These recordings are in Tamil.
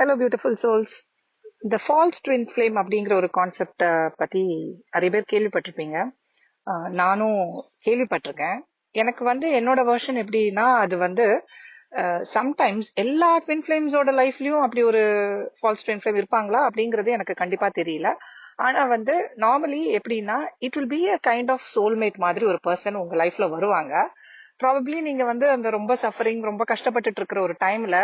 ஹலோ பியூட்டிஃபுல் சோல்ஸ் இந்த ஃபால்ஸ் ட்வின் ஃப்ளேம் அப்படிங்கிற ஒரு கான்செப்டை பத்தி நிறைய பேர் கேள்விப்பட்டிருப்பீங்க. நானும் கேள்விப்பட்டிருக்கேன். எனக்கு வந்து என்னோட வெர்ஷன் எப்படின்னா அது வந்து சம்டைம்ஸ் எல்லா ட்வின் ஃப்ளேம்ஸோட லைஃப்லயும் அப்படி ஒரு ஃபால்ஸ் ட்வின் ஃப்ளேம் இருப்பாங்களா அப்படிங்கிறது எனக்கு கண்டிப்பா தெரியல. ஆனா வந்து நார்மலி எப்படின்னா it will be a kind of soulmate மாதிரி ஒரு பர்சன் உங்க லைஃப்ல வருவாங்க. ப்ராபப்ளி நீங்க வந்து அந்த ரொம்ப சஃபரிங் ரொம்ப கஷ்டப்பட்டுட்டு இருக்கிற ஒரு டைம்ல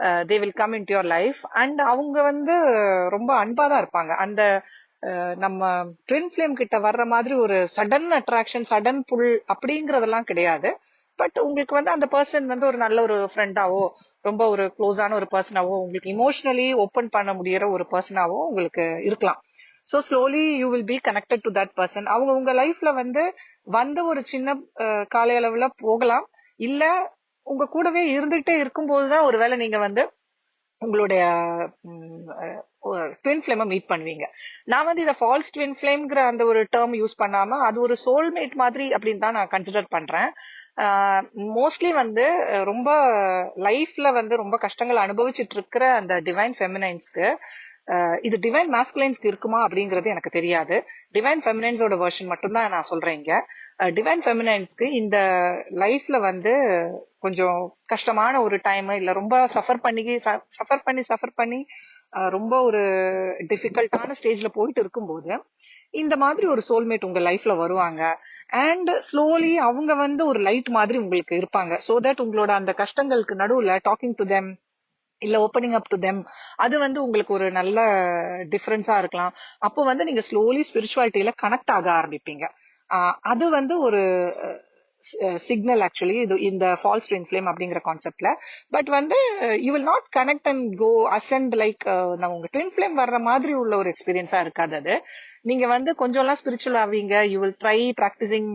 they will come in your life and அவங்க வந்து ரொம்ப அன்பா தான் இருப்பாங்க. அந்த uh, நம்ம ட்வின் ஃப்ளேம் கிட்ட வர்ற மாதிரி ஒரு சடன் அட்ராக்ஷன் சடன் புல் அப்படிங்கறதெல்லாம் கிடையாது. பட் உங்களுக்கு வந்து அந்த பர்சன் வந்து ஒரு நல்ல ஒரு ஃப்ரெண்டாவோ ரொம்ப ஒரு க்ளோஸான ஒரு பர்சனாவோ உங்களுக்கு இமோஷனலி ஓப்பன் பண்ண முடியற ஒரு பர்சனாவோ உங்களுக்கு இருக்கலாம். So slowly you will be connected to that person அவங்க உங்க லைஃப்ல வந்து வந்த ஒரு சின்ன uh, காலை கால அளவுல போகலாம். இல்ல உங்க கூடவே இருந்துகிட்டே இருக்கும்போதுதான் ஒருவேளை நீங்க வந்து உங்களுடைய ட்வின் ஃபிளேமை மீட் பண்ணுவீங்க. நான் வந்து இதை ஃபால்ஸ் ட்வின் ஃபிளேம்ங்கிற அந்த ஒரு டேர்ம் யூஸ் பண்ணாம அது ஒரு சோல்மேட் மாதிரி அப்படின்னு தான் நான் கன்சிடர் பண்றேன். மோஸ்ட்லி வந்து ரொம்ப லைஃப்ல வந்து ரொம்ப கஷ்டங்கள் அனுபவிச்சுட்டு இருக்கிற அந்த டிவைன் ஃபெமினைன்ஸ்க்கு இது டிவைன் மாஸ்குலைன்ஸ்க்கு இருக்குமா அப்படிங்கிறது எனக்கு தெரியாது. டிவைன் ஃபெமினைன்ஸோட வெர்ஷன் மட்டும்தான் நான் சொல்றேன் இங்க. டிவைன் ஃபெமினைன்ஸ்க்கு இந்த லைஃப்ல வந்து கொஞ்சம் கஷ்டமான ஒரு டைம் இல்ல ரொம்ப சஃபர் பண்ணி சஃபர் பண்ணி சஃபர் பண்ணி ரொம்ப ஒரு டிஃபிகல்ட்டான ஸ்டேஜ்ல போயிட்டு இருக்கும்போது இந்த மாதிரி ஒரு சோல்மேட் உங்க லைஃப்ல வருவாங்க. அண்ட் ஸ்லோலி அவங்க வந்து ஒரு லைட் மாதிரி உங்களுக்கு இருப்பாங்க. சோ தட் உங்களோட அந்த கஷ்டங்களுக்கு நடுவுல டாக்கிங் டு தெம் இல்ல ஓப்பனிங் அப் டு தெம் அது வந்து உங்களுக்கு ஒரு நல்ல டிஃபரன்ஸா இருக்கலாம். அப்போ வந்து நீங்க ஸ்லோலி ஸ்பிரிச்சுவாலிட்டியில கனெக்ட் ஆக ஆரம்பிப்பீங்க. அது வந்து ஒரு சிக்னல் ஆக்சுவலி இது இந்த ஃபால்ஸ் டு ஃபிளேம் அப்படிங்கிற கான்செப்ட்ல பட் வந்து you will not connect and go ascend like நம்ம உங்க ட்வின் ஃபிளேம் வர்ற மாதிரி உள்ள ஒரு எக்ஸ்பீரியன்ஸா இருக்காது அது. நீங்க வந்து கொஞ்சம்லாம் ஸ்பிரிச்சுவல் ஆவீங்க. You will try practicing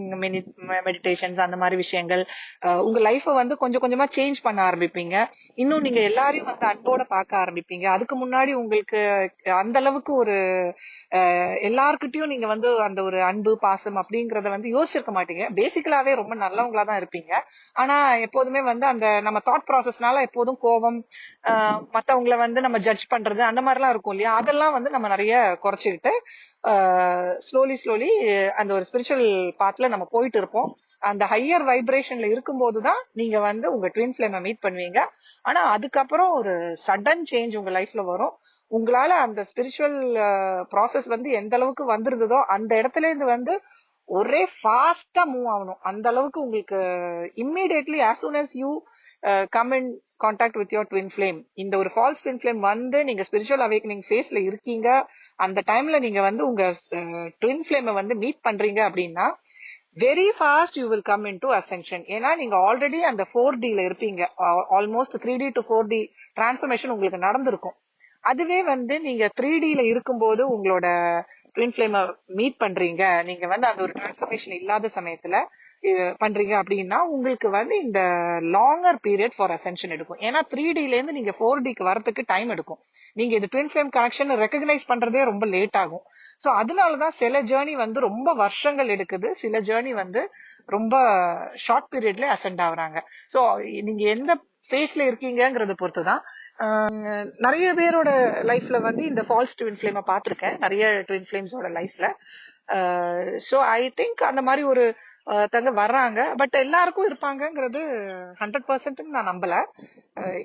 meditations அந்த மாதிரி விஷயங்கள். உங்க லைஃப வந்து கொஞ்சம் கொஞ்சமா சேஞ்ச் பண்ண ஆரம்பிப்பீங்க. இன்னும் நீங்க எல்லாரையும் வந்து அன்போட பார்க்க ஆரம்பிப்பீங்க. அதுக்கு முன்னாடி உங்களுக்கு அந்த அளவுக்கு ஒரு அஹ், எல்லார்கிட்டயும் நீங்க வந்து அந்த ஒரு அன்பு பாசம் அப்படிங்கறத வந்து யோசிச்சிருக்க மாட்டீங்க. பேசிக்கலாவே ரொம்ப நல்லவங்களா தான் இருப்பீங்க. ஆனா எப்போதுமே வந்து அந்த நம்ம தாட் ப்ராசஸ்னால எப்போதும் கோபம் மத்தவங்களை மத்தவங்கள வந்து நம்ம ஜட்ஜ் பண்றது அந்த மாதிரிலாம் இருக்கும் இல்லையா? அதெல்லாம் வந்து நம்ம நிறைய குறைச்சிக்கிட்டு ஸ்லோலி ஸ்லோலி அந்த ஒரு ஸ்பிரிச்சுவல் பாத்ல நம்ம போயிட்டு இருப்போம். அந்த ஹையர் வைப்ரேஷன்ல இருக்கும்போது தான் நீங்க வந்து உங்க ட்வின் ஃபிளேமை மீட் பண்ணுவீங்க. ஆனா அதுக்கப்புறம் ஒரு சடன் சேஞ்ச் உங்க லைஃப்ல வரும். உங்களால அந்த ஸ்பிரிச்சுவல் ப்ராசஸ் வந்து எந்த அளவுக்கு வந்துருந்ததோ அந்த இடத்துல இருந்து வந்து ஒரே ஃபாஸ்டா மூவ் ஆகணும். அந்த அளவுக்கு உங்களுக்கு immediately as soon as you come in contact with your twin flame இந்த ஒரு ஃபால்ஸ் ட்வின் ஃபிளேம் வந்து நீங்க ஸ்பிரிச்சுவல் அவேக்கனிங் ஃபேஸ்ல இருக்கீங்க. அந்த டைம்ல நீங்க வந்து உங்க ட்வின் ஃபிளேமை வந்து மீட் பண்றீங்க அப்படின்னா very fast you will come into ascension ஏன்னா நீங்க ஆல்ரெடி அந்த ஃபோர் டில இருப்பீங்க. Almost three D to four D transformation உங்களுக்கு நடந்திருக்கும். அதுவே வந்து நீங்க த்ரீ டில இருக்கும்போது உங்களோட ட்வின் ஃபிளேமை மீட் பண்றீங்க. நீங்க வந்து அந்த ஒரு டிரான்ஸ்ஃபர்மேஷன் இல்லாத சமயத்துல பண்றீங்க அப்படின்னா உங்களுக்கு வந்து இந்த லாங்கர் பீரியட் ஃபார் அசென்ஷன் எடுக்கும். ஏன்னா த்ரீ டில இருந்து நீங்க ஃபோர் டிக்கு வரதுக்கு டைம் எடுக்கும். நீங்க இது ட்வின் ஃபிளேம் கனெக்ஷன் ரெக்கக்னைஸ் பண்றதே ரொம்ப லேட் ஆகும். சோ அதனாலதான் சில ஜேர்னி வந்து ரொம்ப வருஷங்கள் எடுக்குது. சில ஜேர்னி வந்து ரொம்ப ஷார்ட் பீரியட்ல அசென்ட் ஆகுறாங்க. சோ நீங்க எந்த ஃபேஸ்ல இருக்கீங்கிறத பொறுத்து தான் நிறைய பேரோட லைஃப்ல வந்து இந்த ஃபால்ஸ் ட்வின் ஃபிளேமை பார்த்திருக்கேன். நிறைய ட்வின் ஃபிளேம்ஸோட லைஃப்ல ஸோ ஐ திங்க் அந்த மாதிரி ஒரு தங்க வர்றாங்க. பட் எல்லாருக்கும் இருப்பாங்கங்கிறது ஹண்ட்ரட் பர்சன்ட் நான் நம்பல.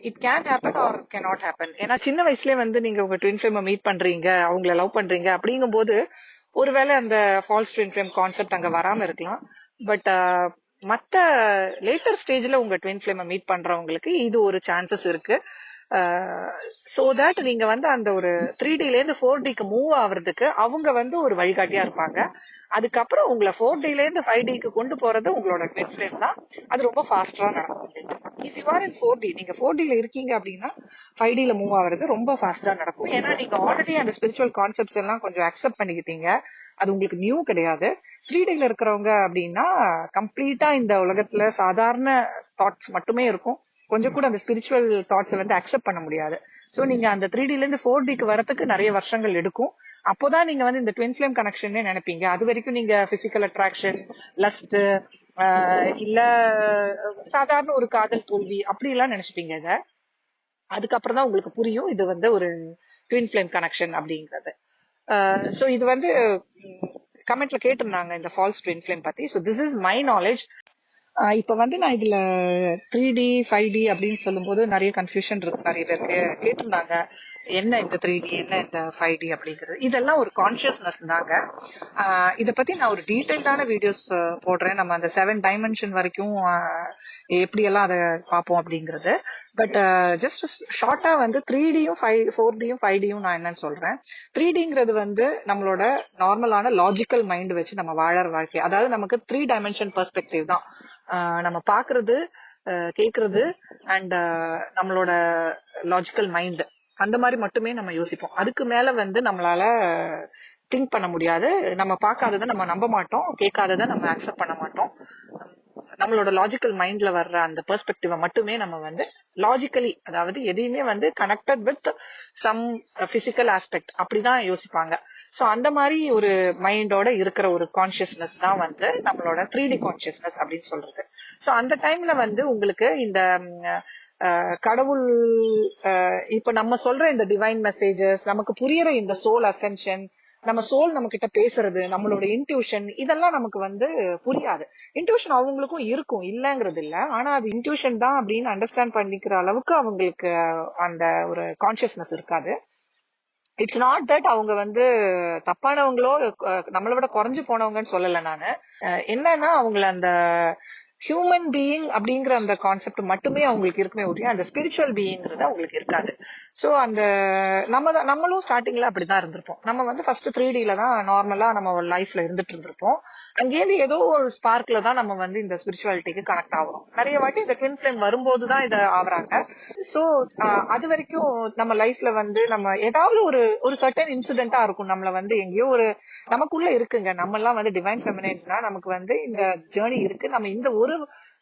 It can happen or cannot happen ஏன்னா சின்ன வயசுலயே வந்து நீங்க உங்க ட்வின் ஃபிளேமை மீட் பண்றீங்க அவங்கள லவ் பண்றீங்க அப்படிங்கும்போது ஒருவேளை அந்த ஃபால்ஸ் ட்வின் ஃபிலிம் கான்செப்ட் அங்க வராம இருக்கலாம். பட் மத்த லேட்டர் ஸ்டேஜ்ல உங்க ட்வின் ஃபிளேமை மீட் பண்றவங்களுக்கு இது ஒரு சான்சஸ் இருக்கு. சோ தட் நீங்க வந்து அந்த ஒரு த்ரீ டில இருந்து ஃபோர் டிக்கு மூவ் ஆகுறதுக்கு அவங்க வந்து ஒரு வழிகாட்டியா இருப்பாங்க. அதுக்கப்புறம் உங்களை ஃபோர் டில இருந்து ஃபைவ் டிக்கு கொண்டு போறது உங்களோட ட்வின் ஃபிளேம் தான். அது ரொம்ப ஃபாஸ்டா நடக்கும் if you are in four D நீங்க ஃபோர் டில இருக்கீங்க அப்படின்னா ஃபைவ் டில மூவ் ஆகுறது ரொம்ப ஃபாஸ்டா நடக்கும். ஏன்னா நீங்க ஆல்ரெடி அந்த ஸ்பிரிச்சுவல் கான்செப்ட்ஸ் எல்லாம் கொஞ்சம் அக்செப்ட் பண்ணிக்கிட்டீங்க. அது உங்களுக்கு நியூ கிடையாது. த்ரீ டில இருக்கிறவங்க அப்படின்னா கம்ப்ளீட்டா இந்த உலகத்துல சாதாரண தாட்ஸ் மட்டுமே இருக்கும். கொஞ்சம் கூட அந்த ஸ்பிரிச்சுவல் தாட்ஸை வந்து அக்செப்ட் பண்ண முடியாது. சோ நீங்க அந்த த்ரீ டில இருந்து ஃபோர் டிக்கு வரதுக்கு நிறைய வருஷங்கள் எடுக்கும். அப்போதான் நீங்க வந்து இந்த ட்வின் ஃபிளேம் கனெக்ஷன் நினைப்பீங்க. அது வரைக்கும் நீங்க பிசிக்கல் அட்ராக்ஷன் லஸ்ட் இல்ல சாதாரண ஒரு காதல் தோல்வி அப்படி எல்லாம் நினைச்சுப்பீங்க இத. அதுக்கப்புறம் தான் உங்களுக்கு புரியும் இது வந்து ஒரு ட்வின் ஃபிளேம் கனெக்ஷன் அப்படிங்கிறது. ஸோ இது வந்து கமெண்ட்ல கேட்டிருந்தாங்க இந்த ஃபால்ஸ் ட்வின் ஃபிளேம் பத்தி. So this is my knowledge இப்ப வந்து நான் இதுல த்ரீ டி ஃபைவ் டி அப்படின்னு சொல்லும்போது நிறைய கன்ஃபியூஷன் இருக்கு. நிறைய பேருக்கு கேட்டிருந்தாங்க. என்ன இந்த த்ரீ டி என்ன இந்த ஃபைவ் டி அப்படிங்கிறது. இதெல்லாம் ஒரு கான்சியஸ்னஸ் தாங்க. இதை பத்தி நான் ஒரு டீட்டெயில்டான வீடியோஸ் போடுறேன். நம்ம அந்த செவன் டைமென்ஷன் வரைக்கும் எப்படியெல்லாம் எப்படி எல்லாம் அதை பார்ப்போம் அப்படிங்கிறது. பட் ஜஸ்ட் ஷார்ட்டா வந்து த்ரீ டியும் ஃபைவ் ஃபோர் டியும் ஃபைவ் டியும் நான் என்னன்னு சொல்றேன். த்ரீ டிங்கிறது வந்து நம்மளோட நார்மலான லாஜிக்கல் மைண்ட் வச்சு நம்ம வாழற வாழ்க்கை. அதாவது நமக்கு த்ரீ டைமென்ஷன் பெர்ஸ்பெக்டிவ் தான். நம்ம பாக்குறது கேக்குறது அண்ட் நம்மளோட லாஜிக்கல் மைண்ட் அந்த மாதிரி மட்டுமே நம்ம யோசிப்போம். அதுக்கு மேல வந்து நம்மளால திங்க் பண்ண முடியாது. நம்ம பார்க்காததை நம்ம நம்ப மாட்டோம். கேட்காததை நம்ம அக்செப்ட் பண்ண மாட்டோம். நம்மளோட லாஜிக்கல் மைண்ட்ல வர்ற அந்த பெர்ஸ்பெக்டிவை மட்டுமே நம்ம வந்து லாஜிக்கலி அதாவது எதையுமே வந்து connected with some physical aspect அப்படிதான் யோசிப்பாங்க. சோ அந்த மாதிரி ஒரு மைண்டோட இருக்கிற ஒரு கான்சியஸ்னஸ் தான் வந்து நம்மளோட த்ரீ டி கான்சியஸ்னஸ் அப்படின்னு சொல்றது. சோ அந்த டைம்ல வந்து உங்களுக்கு இந்த கடவுள் இப்ப நம்ம சொல்ற இந்த டிவைன் மெசேஜஸ் நமக்கு புரியற இந்த சோல் அசென்ஷன் நம்ம சோல் நம்ம கிட்ட பேசுறது நம்மளோட இன்ட்யூஷன் இதெல்லாம் நமக்கு வந்து புரியாது. இன்ட்யூஷன் அவங்களுக்கும் இருக்கும் இல்லங்கிறது இல்ல. ஆனா அது இன்ட்யூஷன் தான் அப்படின்னு அண்டர்ஸ்டாண்ட் பண்ணிக்கிற அளவுக்கு அவங்களுக்கு அந்த ஒரு கான்சியஸ்னஸ் இருக்காது. இட்ஸ் நாட் தட் அவங்க வந்து தப்பானவங்களோ நம்மளை விட குறைஞ்சு போனவங்கன்னு சொல்லல நானு. அஹ், என்னன்னா அவங்கள அந்த ஹியூமன் பீயிங் அப்படிங்கிற அந்த கான்செப்ட் மட்டுமே அவங்களுக்கு இருக்குமே ஒழிய அந்த ஸ்பிரிச்சுவல் பீயிங்கிறது அவங்களுக்கு இருக்காது. சோ அந்த நம்ம தான் நம்மளும் ஸ்டார்டிங்ல அப்படிதான் இருந்திருப்போம். நம்ம வந்து ஃபர்ஸ்ட் த்ரீ டில தான் நார்மலா நம்ம லைஃப்ல இருந்துட்டு இருந்திருப்போம். அங்கேருந்து ஏதோ ஒரு ஸ்பார்க்ல தான் நம்ம வந்து இந்த ஸ்பிரிச்சுவாலிட்டிக்கு கனெக்ட் ஆகும் நிறைய வாட்டி இந்த ட்வின் ஃபிளேம் வரும்போது தான் இதை ஆகுறாங்க. சோ அது வரைக்கும் நம்ம லைஃப்ல வந்து நம்ம ஏதாவது ஒரு ஒரு சர்டன் இன்சிடென்ட்டா இருக்கும். நம்மள வந்து எங்கேயோ ஒரு நமக்குள்ள இருக்குங்க. நம்ம எல்லாம் வந்து டிவைன் ஃபெமினைன்ஸ்னா நமக்கு வந்து இந்த ஜேர்னி இருக்கு. நம்ம இந்த ஒரு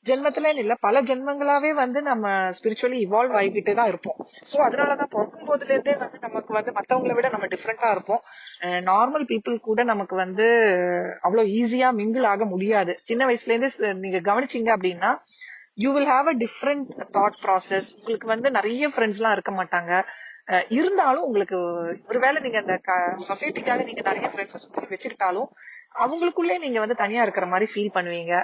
ஜென்மத்துல இல்ல பல ஜென்மங்களாவே வந்து நம்ம ஸ்பிரிச்சுவலி இவால்வ் ஆகிக்கிட்டே தான் இருப்போம். சோ அதனாலதான் பிறக்கும் போதுல இருந்தே வந்து நமக்கு வந்து மத்தவங்களை விட நம்ம டிஃப்ரெண்டா இருப்போம். நார்மல் பீப்புள் கூட நமக்கு வந்து அவ்வளவு ஈஸியா மிங்கிள் ஆக முடியாது. சின்ன வயசுல இருந்தே நீங்க கவனிச்சீங்க அப்படின்னா you will have a different thought process உங்களுக்கு வந்து நிறைய ஃப்ரெண்ட்ஸ் எல்லாம் இருக்க மாட்டாங்க. இருந்தாலும் உங்களுக்கு ஒருவேளை நீங்க அந்த சொசைட்டிக்காக நீங்க நிறைய ஃப்ரெண்ட்ஸை சுத்தி வச்சுக்கிட்டாலும் அவங்களுக்குள்ளே நீங்க வந்து தனியா இருக்கிற மாதிரி ஃபீல் பண்ணுவீங்க.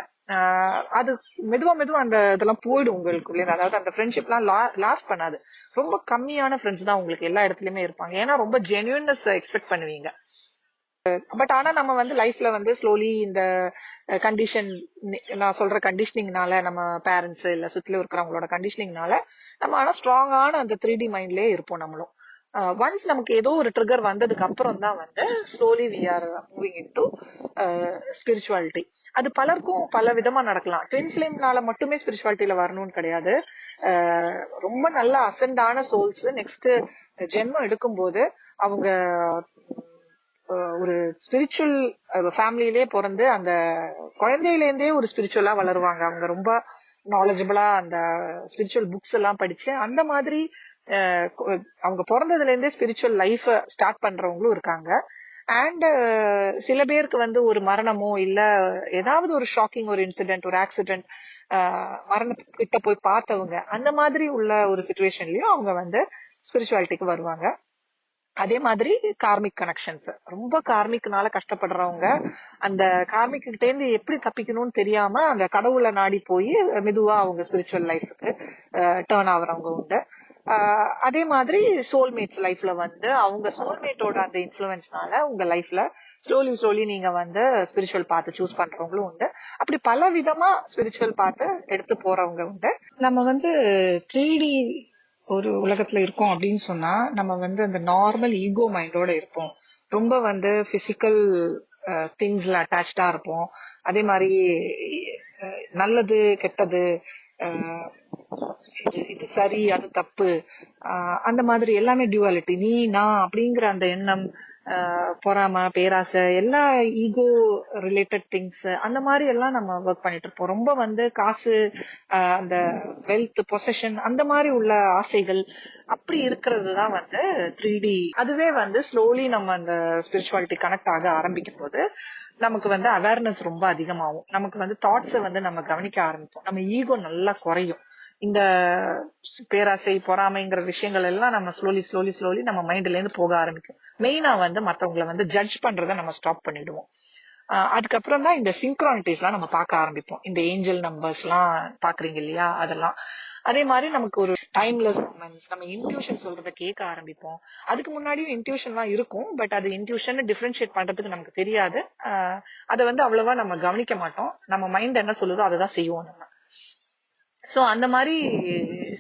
அது மெதுவா மெதுவா அந்த இதெல்லாம் போயிடும் உங்களுக்குள்ளே அதாவது அந்த ஃப்ரெண்ட்ஷிப்லாம் லாஸ்ட் பண்ணாது. ரொம்ப கம்மியான ஃப்ரெண்ட்ஸ் தான் உங்களுக்கு எல்லா இடத்துலயுமே இருப்பாங்க. ஏன்னா ரொம்ப ஜென்யூன்னஸ் எக்ஸ்பெக்ட் பண்ணுவீங்க. பட் ஆனா நம்ம வந்து லைஃப்ல வந்து ஸ்லோலி இந்த கண்டிஷன் நான் சொல்ற கண்டிஷனிங்னால நம்ம பேரண்ட்ஸ் இல்ல சுத்தில இருக்கிறவங்களோட கண்டிஷனிங்னால நம்ம ஆனா ஸ்ட்ராங்கான அந்த த்ரீ டி மைண்ட்லயே இருப்போம் நம்மளும். ஒன்ஸ் நமக்கு ஏதோ ஒரு ட்ரிகர் வந்ததுக்கு அப்புறம் தான் வந்து slowly we are moving into spirituality அது பலருக்கும் பல விதமா நடக்கலாம். ட்வின் ஃபிளேம்னால மட்டுமே ஸ்பிரிச்சுவாலிட்டியில வரணும்னு கிடையாது. ரொம்ப நல்ல அசண்டான சோல்ஸ் நெக்ஸ்ட் ஜென்மம் எடுக்கும்போது அவங்க ஒரு ஸ்பிரிச்சுவல் ஃபேமிலியிலே பிறந்து அந்த குழந்தையிலேருந்தே ஒரு ஸ்பிரிச்சுவலா வளருவாங்க. அவங்க ரொம்ப நாலேஜபிளா அந்த ஸ்பிரிச்சுவல் புக்ஸ் எல்லாம் படிச்சு அந்த மாதிரி அவங்க பிறந்ததுல இருந்தே ஸ்பிரிச்சுவல் லைஃப ஸ்டார்ட் பண்றவங்களும் இருக்காங்க. அண்ட் சில பேருக்கு வந்து ஒரு மரணமோ இல்ல ஏதாவது ஒரு ஷாக்கிங் ஒரு இன்சிடென்ட் ஒரு ஆக்சிடென்ட் மரணத்துக்கிட்ட போய் பார்த்தவங்க அந்த மாதிரி உள்ள ஒரு சுச்சுவேஷன்லயும் அவங்க வந்து ஸ்பிரிச்சுவாலிட்டிக்கு வருவாங்க. அதே மாதிரி கார்மிக் கனெக்ஷன்ஸ் ரொம்ப கார்மிக்னால கஷ்டப்படுறவங்க அந்த கார்மிக் கிட்ட இருந்து எப்படி தப்பிக்கணும்னு தெரியாம அந்த கடவுளை நாடி போய் மெதுவா அவங்க ஸ்பிரிச்சுவல் லைஃபுக்கு டேர்ன் ஆகுறவங்க உண்டு. அதே மாதிரி சோல்மேட்ஸ் லைஃப்ல வந்து அவங்க சோல்மேட்டோட அந்த இன்ஃபுளுன்ஸ்னால உங்க லைஃப்ல ஸ்லோலி ஸ்லோலி நீங்க வந்து ஸ்பிரிச்சுவல் பார்த்து சூஸ் பண்றவங்களும் உண்டு. அப்படி பல விதமா ஸ்பிரிச்சுவல் பார்த்து எடுத்து போறவங்க உண்டு. நம்ம வந்து த்ரீடி ஒரு உலகத்துல இருக்கோம் அப்படின்னு சொன்னா நம்ம வந்து அந்த நார்மல் ஈகோ மைண்டோட இருப்போம். ரொம்ப வந்து பிசிக்கல் திங்ஸ்ல அட்டாச்சா இருப்போம். அதே மாதிரி நல்லது கெட்டது இது இது சரி அது தப்பு. ஆஹ் அந்த மாதிரி எல்லாமே டியூவாலிட்டி நீ நான் அப்படிங்கிற அந்த எண்ணம் பொறாம பேராசை எல்லா ஈகோ ரிலேட்டட் திங்ஸ் அந்த மாதிரி எல்லாம் நம்ம ஒர்க் பண்ணிட்டு இருப்போம். ரொம்ப வந்து காசு அந்த வெல்த் பொசஷன் அந்த மாதிரி உள்ள ஆசைகள் அப்படி இருக்கிறது தான் வந்து த்ரீ டி அதுவே வந்து ஸ்லோலி நம்ம அந்த ஸ்பிரிச்சுவாலிட்டி கனெக்ட் ஆக ஆரம்பிக்கும் போது நமக்கு வந்து அவேர்னஸ் ரொம்ப அதிகமாகும். நமக்கு வந்து தாட்ஸை வந்து நம்ம கவனிக்க ஆரம்பிப்போம். நம்ம ஈகோ நல்லா குறையும். இந்த பேராசை பொறாமைங்கிற விஷயங்கள் எல்லாம் நம்ம ஸ்லோலி ஸ்லோலி ஸ்லோலி நம்ம மைண்ட்ல இருந்து போக ஆரம்பிக்கும். மெயினா வந்து மத்தவங்கள வந்து ஜட்ஜ் பண்றதை நம்ம ஸ்டாப் பண்ணிடுவோம். அதுக்கப்புறம் தான் இந்த சிங்க்ரானிட்டிஸ் எல்லாம் நம்ம பார்க்க ஆரம்பிப்போம். இந்த ஏஞ்சல் நம்பர்ஸ் எல்லாம் பாக்குறீங்க இல்லையா? அதெல்லாம். அதே மாதிரி நமக்கு ஒரு டைம்லெஸ் மூமெண்ட்ஸ் நம்ம இன்ட்யூஷன் சொல்றதை கேட்க ஆரம்பிப்போம். அதுக்கு முன்னாடியும் இன்ட்யூஷன்லாம் இருக்கும் பட் அது இன்ட்யூஷன் டிஃபரன்ஷியேட் பண்றதுக்கு நமக்கு தெரியாது. அதை வந்து அவ்வளவா நம்ம கவனிக்க மாட்டோம். நம்ம மைண்ட் என்ன சொல்லுதோ அதை தான் செய்வோம் நம்ம. சோ அந்த மாதிரி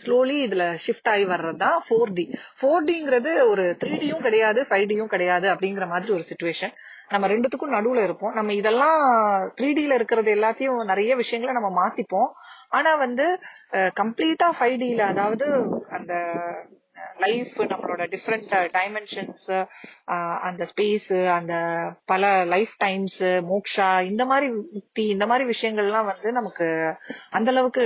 ஸ்லோலி இதுல ஷிஃப்ட் ஆகி வர்றதுதான் ஃபோர் டி ஃபோர் டிங்கிறது ஒரு த்ரீ டியும் கிடையாது ஃபைவ் டியும் கிடையாது அப்படிங்கிற மாதிரி ஒரு சுச்சுவேஷன் நம்ம ரெண்டுத்துக்கும் நடுவுல இருப்போம். நம்ம இதெல்லாம் த்ரீ டில இருக்கிறது எல்லாத்தையும் நிறைய விஷயங்களை நம்ம மாத்திப்போம். ஆனா வந்து கம்ப்ளீட்டா ஃபைவ் டில அதாவது அந்த லைஃப் நம்மளோட டிஃப்ரெண்ட் டைமென்ஷன்ஸ் அந்த ஸ்பேஸ் அந்த பல லைஃப் டைம்ஸ் மோக்ஷா இந்த மாதிரி முக்தி இந்த மாதிரி விஷயங்கள்லாம் வந்து நமக்கு அந்த அளவுக்கு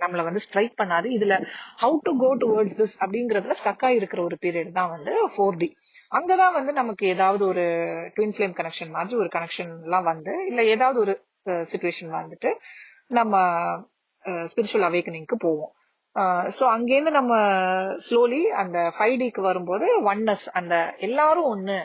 நம்மள வந்து ஸ்ட்ரைக் பண்ணாது. இதுல how to go towards this அப்படிங்கறதுல ஸ்டக் இருக்கிற ஒரு பீரியட் தான் வந்து ஃபோர் டி அங்கதான் வந்து நமக்கு ஏதாவது ஒரு ட்வின் ஃபிளேம் கனெக்ஷன் மாதிரி ஒரு கனெக்ஷன் எல்லாம் வந்து இல்ல ஏதாவது ஒரு சுச்சுவேஷன் வந்துட்டு நம்ம ஸ்பிரிச்சுவல் அவேக்கனிங்க்கு போவோம். ஸோ அங்கேருந்து நம்ம ஸ்லோலி அந்த ஃபைவ் டிக்கு வரும்போது ஒன்னஸ் அந்த எல்லாரும் ஒன்று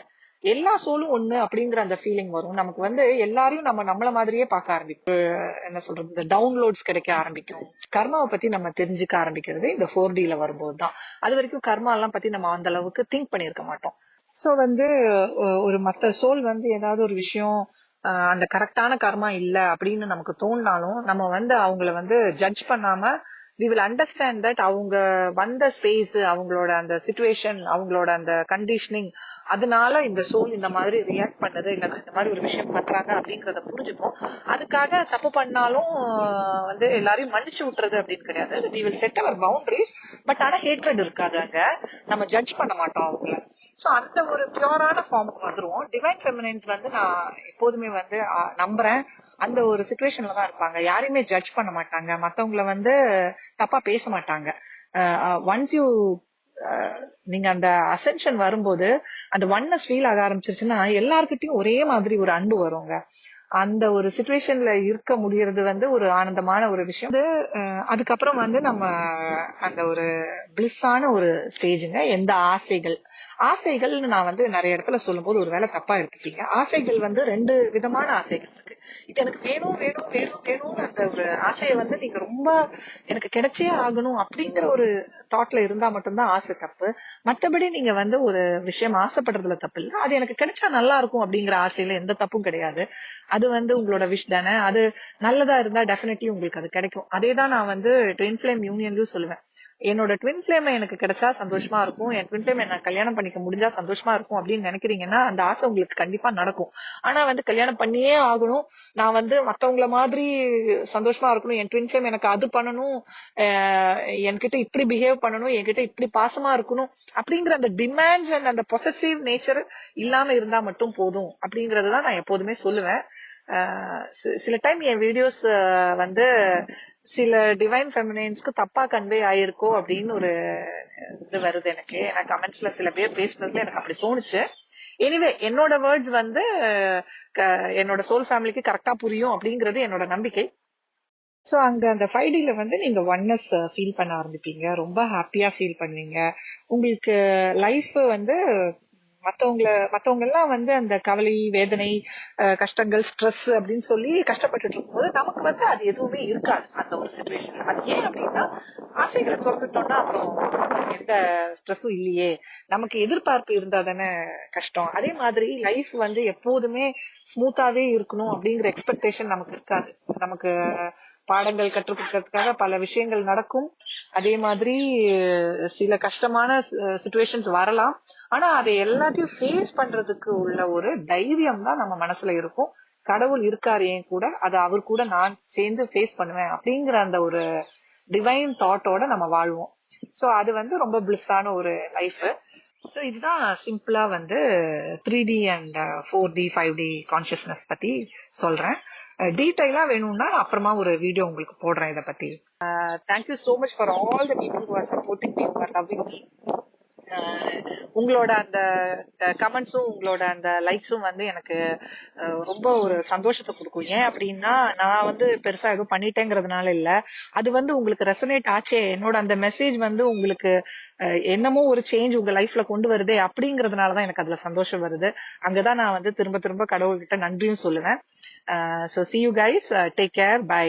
எல்லா சோலும் ஒண்ணு அப்படிங்கிற அந்த ஃபீலிங் வரும். நமக்கு வந்து எல்லாரையும் நம்ம நம்மள மாதிரியே பார்க்க ஆரம்பிக்கும். என்ன சொல்றது இந்த டவுன்லோட்ஸ் கிடைக்க ஆரம்பிக்கும். கர்மாவை பத்தி நம்ம தெரிஞ்சுக்க ஆரம்பிக்கிறது இந்த ஃபோர் டில வரும்போது தான். அது வரைக்கும் கர்மா எல்லாம் பத்தி நம்ம அந்த அளவுக்கு திங்க் பண்ணியிருக்க மாட்டோம். ஸோ வந்து ஒரு மத்த சோல் வந்து ஏதாவது ஒரு விஷயம் அந்த கரெக்டான கர்மா இல்ல அப்படின்னு நமக்கு தோணினாலும் நம்ம வந்து அவங்கள வந்து ஜட்ஜ் பண்ணாம வி வில் அண்டர்ஸ்டாண்ட் தட் அவங்க வந்த ஸ்பேஸ் அவங்களோட அந்த சுச்சுவேஷன் அவங்களோட அந்த கண்டிஷனிங் அதனால இந்த சோல் இந்த மாதிரி ரியாக்ட் பண்ணுது இல்ல இந்த மாதிரி ஒரு விஷயம் பண்றாங்க அப்படிங்கறத புரிஞ்சுப்போம். அதுக்காக தப்பு பண்ணாலும் வந்து எல்லாரையும் மன்னிச்சு விட்டுறது அப்படின்னு கிடையாது. We will set our boundaries but ஆனா ஹேட்ரட் இருக்காது அங்க. நம்ம ஜட்ஜ் பண்ண மாட்டோம் அவங்கள. ஸோ அந்த ஒரு பியூரான ஃபார்முக்கு வந்துருவோம். டிவைன் ஃபெமினைன்ஸ் வந்து நான் எப்போதுமே வந்து நம்புறேன். அந்த ஒரு சுச்சுவேஷன்ல தான் இருப்பாங்க. யாரையுமே ஜட்ஜ் பண்ண மாட்டாங்க. மத்தவங்கள வந்து தப்பா பேச மாட்டாங்க. ஒன்ஸ் யூ நீங்க அந்த அசென்ஷன் வரும்போது அந்த ஒன்னஸ் ஃபீல் ஆக ஆரம்பிச்சிருச்சுன்னா எல்லாருக்கிட்டையும் ஒரே மாதிரி ஒரு அன்பு வருங்க. அந்த ஒரு சுச்சுவேஷன்ல இருக்க முடியறது வந்து ஒரு ஆனந்தமான ஒரு விஷயம். அதுக்கப்புறம் வந்து நம்ம அந்த ஒரு பிளிஸ்ஸான ஒரு ஸ்டேஜுங்க எந்த ஆசைகள். ஆசைகள்னு நான் வந்து நிறைய இடத்துல சொல்லும்போது ஒரு வேலை தப்பா எடுத்துப்பீங்க ஆசைகள் வந்து ரெண்டு விதமான ஆசைகள் இருக்கு. இது எனக்கு வேணும் வேணும் வேணும் வேணும்னு அந்த ஒரு ஆசையை வந்து நீங்க ரொம்ப எனக்கு கிடைச்சே ஆகணும் அப்படிங்கிற ஒரு தாட்ல இருந்தா மட்டும்தான் ஆசை தப்பு. மத்தபடி நீங்க வந்து ஒரு விஷயம் ஆசைப்படுறதுல தப்பு இல்லை. அது எனக்கு கிடைச்சா நல்லா இருக்கும் அப்படிங்கிற ஆசையில எந்த தப்பும் கிடையாது. அது வந்து உங்களோட விஷ் தானே. அது நல்லதா இருந்தா டெஃபினெட்லி உங்களுக்கு அது கிடைக்கும். அதே தான் நான் வந்து ட்ரெயின் ஃபிளேம் யூனியன்லயும் சொல்லுவேன். என்னோட ட்வின் ஃபிளேம் எனக்கு கிடைச்சா சந்தோஷமா இருக்கும். என் ட்வின் ஃபிளேம் என்ன கல்யாணம் பண்ணிக்க முடிஞ்சா சந்தோஷமா இருக்கும் அப்படின்னு நினைக்கிறீங்கன்னா அந்த ஆசை உங்களுக்கு கண்டிப்பா நடக்கும். ஆனா வந்து கல்யாணம் பண்ணியே ஆகணும். நான் வந்து மத்தவங்கள மாதிரி சந்தோஷமா இருக்கணும். என் ட்வின் ஃபிளேம் எனக்கு அது பண்ணணும். என்கிட்ட இப்படி பிஹேவ் பண்ணணும். என்கிட்ட இப்படி பாசமா இருக்கணும். அப்படிங்கிற அந்த டிமாண்ட்ஸ் அண்ட் அந்த பொசசிவ் நேச்சர் இல்லாம இருந்தா மட்டும் போதும் அப்படிங்கறதுதான் நான் எப்போதுமே சொல்லுவேன். சில டைம் என் வீடியோஸ் வந்து சில டிவைன் ஃபெமினைன்ஸ்க்கு தப்பா கன்வே ஆயிருக்கோ அப்படின்னு ஒரு இது வருது எனக்கு. எனக்கு கமெண்ட்ஸ்ல சில பேர் பேசுனதுல எனக்கு அப்படி தோணுச்சு. எனிவே என்னோட வேர்ட்ஸ் வந்து என்னோட சோல் ஃபேமிலிக்கு கரெக்டா புரியும் அப்படிங்கிறது என்னோட நம்பிக்கை. ஸோ அங்க அந்த ஃபைவ் டில வந்து நீங்க ஒன்னஸ் ஃபீல் பண்ண ஆரம்பிப்பீங்க. ரொம்ப ஹாப்பியா ஃபீல் பண்ணுவீங்க. உங்களுக்கு லைஃப் வந்து மத்தவங்கள மத்தவங்க எல்லாம் வந்து அந்த கவலை வேதனை கஷ்டங்கள் ஸ்ட்ரெஸ் அப்படின்னு சொல்லி கஷ்டப்பட்டுட்டு இருக்கும்போது நமக்கு வந்து அது எதுவுமே இருக்காது அந்த ஒரு சுச்சுவேஷன் அது ஏன் அப்படின்னா ஆசைகளை திறந்துட்டோம்னா அப்புறம் எந்த ஸ்ட்ரெஸ்ஸும் இல்லையே. நமக்கு எதிர்பார்ப்பு இருந்தா தானே கஷ்டம். அதே மாதிரி லைஃப் வந்து எப்போதுமே ஸ்மூத்தாவே இருக்கணும் அப்படிங்கிற எக்ஸ்பெக்டேஷன் நமக்கு இருக்காது. நமக்கு பாடங்கள் கற்றுக் கொடுக்கறதுக்காக பல விஷயங்கள் நடக்கும். அதே மாதிரி சில கஷ்டமான சுச்சுவேஷன்ஸ் வரலாம். ஆனா அதை எல்லாத்தையும் ஃபேஸ் பண்றதுக்கு உள்ள ஒரு தைரியம் தான் நம்ம மனசுல இருக்கும். கடவுள் இருக்காரு என் கூட? அதை அவர் கூட நான் சேர்ந்து ஃபேஸ் பண்ணுவேன் அப்படிங்கிற அந்த ஒரு டிவைன் தாட்டோட நம்ம வாழ்வோம். சோ அது வந்து ரொம்ப பிளிஸ்ஸான ஒரு லைஃப் ஸோ இதுதான் சிம்பிளா வந்து three D and four D five D consciousness பத்தி சொல்றேன். Uh, டீட்டெயிலா வேணும்னா அப்புறமா ஒரு வீடியோ உங்களுக்கு போடுறேன் இதை பத்தி. Thank you so much for all the people who are supporting me who are loving me உங்களோட அந்த கமெண்ட்ஸும் உங்களோட அந்த லைக்ஸும் வந்து எனக்கு ரொம்ப ஒரு சந்தோஷத்தை கொடுக்கும். ஏன் அப்படின்னா நான் வந்து பெருசா எதுவும் பண்ணிட்டேங்கிறதுனால இல்ல. அது வந்து உங்களுக்கு ரெசனேட் ஆச்சே என்னோட அந்த மெசேஜ் வந்து உங்களுக்கு என்னமோ ஒரு சேஞ்ச் உங்க லைஃப்ல கொண்டு வருதே அப்படிங்கறதுனாலதான் எனக்கு அதுல சந்தோஷம் வருது. அங்கதான் நான் வந்து திரும்ப திரும்ப கடவுள்கிட்ட நன்றியும் சொல்லுவேன். So see you guys take care bye